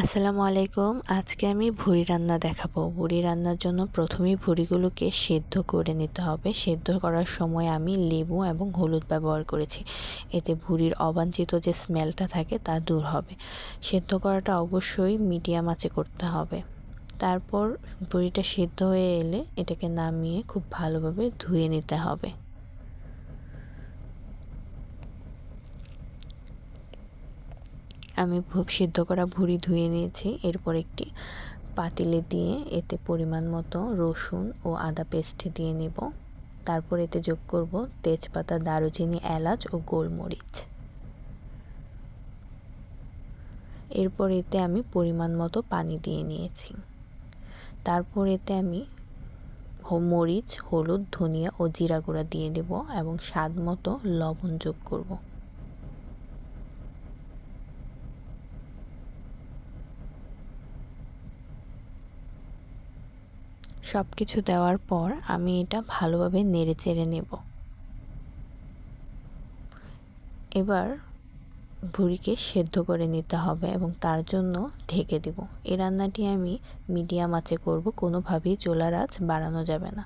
আসসালামু আলাইকুম। আজকে আমি ভুড়ি রান্না দেখাবো। ভুড়ি রান্নার জন্য প্রথমেই ভুড়িগুলোকে সেদ্ধ করে নিতে হবে। সেদ্ধ করার সময় আমি লেবু এবং হলুদ ব্যবহার করেছি। এতে ভুড়ির অবাঞ্ছিত যে স্মেলটা থাকে তা দূর হবে। সেদ্ধ করাটা অবশ্যই মিডিয়াম আঁচে করতে হবে। তারপর ভুড়িটা সেদ্ধ হয়ে এলে এটাকে নামিয়ে খুব ভালোভাবে ধুয়ে নিতে হবে। আমি সিদ্ধ করা ভুড়ি ধুয়ে নিয়েছি। এরপর একটি পাতিলে দিয়ে এতে পরিমাণ মতো রসুন ও আদা পেস্ট দিয়ে নেব। তারপর এতে যোগ করব তেজপাতা, দারুচিনি, এলাচ ও গোলমরিচ। এরপর এতে আমি পরিমাণ মতো পানি দিয়ে নিয়েছি। তারপর এতে আমি মরিচ, হলুদ, ধনিয়া ও জিরা গুঁড়া দিয়ে দেব এবং স্বাদ মতো লবণ যোগ করব। সব কিছু দেওয়ার পর আমি এটা ভালোভাবে নেড়ে চেড়ে নেব। এবার ভুড়িকে সেদ্ধ করে নিতে হবে এবং তার জন্য ঢেকে দেব। এই রান্নাটি আমি মিডিয়াম আঁচে করব, কোনোভাবেই চোলার আঁচ বাড়ানো যাবে না।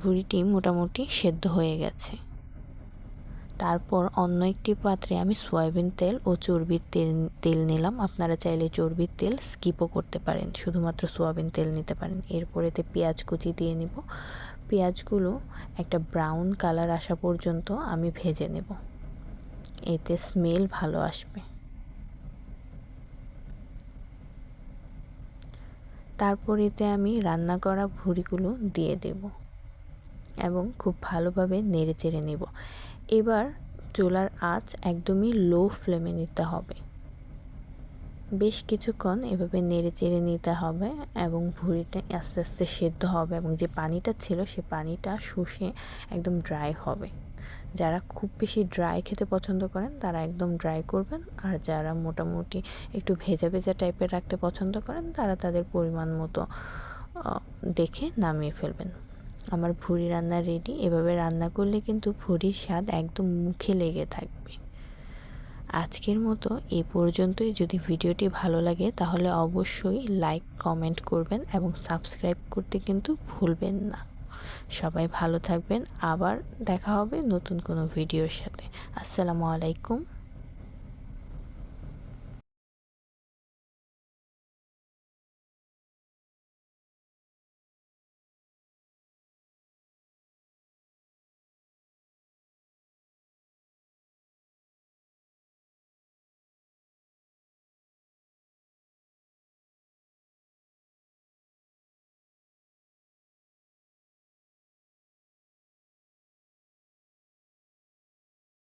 ভুড়িটি মোটামুটি সেদ্ধ হয়ে গেছে। তারপর অন্য একটি পাত্রে আমি সয়াবিন তেল ও চর্বির তেল তেল নিলাম। আপনারা চাইলে চর্বির তেল স্কিপও করতে পারেন। শুধুমাত্র সয়াবিন তেল নিতে পারেন। এরপর এতে পেঁয়াজ কুচি দিয়ে নিব। পেঁয়াজগুলো একটা ব্রাউন কালার আসা পর্যন্ত আমি ভেজে নেব। এতে স্মেল ভালো আসবে। তারপর এতে আমি রান্না করা ভুড়িগুলো দিয়ে দেব এবং খুব ভালোভাবে নেড়ে চেড়ে নেব। এবার চুলার আঁচ একদমই লো ফ্লেমে নিতে হবে। বেশ কিছুক্ষণ এভাবে নেড়ে চেড়ে নিতে হবে এবং ভুঁড়িটা আস্তে আস্তে সেদ্ধ হবে এবং যে পানিটা ছিল সে পানিটা শুষে একদম ড্রাই হবে। যারা খুব বেশি ড্রাই খেতে পছন্দ করেন, তারা একদম ড্রাই করবেন। আর যারা মোটামুটি একটু ভেজা ভেজা টাইপের রাখতে পছন্দ করেন, তারা তাদের পরিমাণ মতো দেখে নামিয়ে ফেলবেন। আমার ভুড়ি রান্না রেডি এভাবে রান্না করলে কিন্তু ভুড়ির স্বাদ একদম মুখে লেগে থাকবে। আজকের মতো এ পর্যন্তই। যদি ভিডিওটি ভালো লাগে তাহলে অবশ্যই লাইক কমেন্ট করবেন এবং সাবস্ক্রাইব করতে কিন্তু ভুলবেন না। সবাই ভালো থাকবেন। আবার দেখা হবে নতুন কোনো ভিডিওর সাথে। আসসালামু আলাইকুম।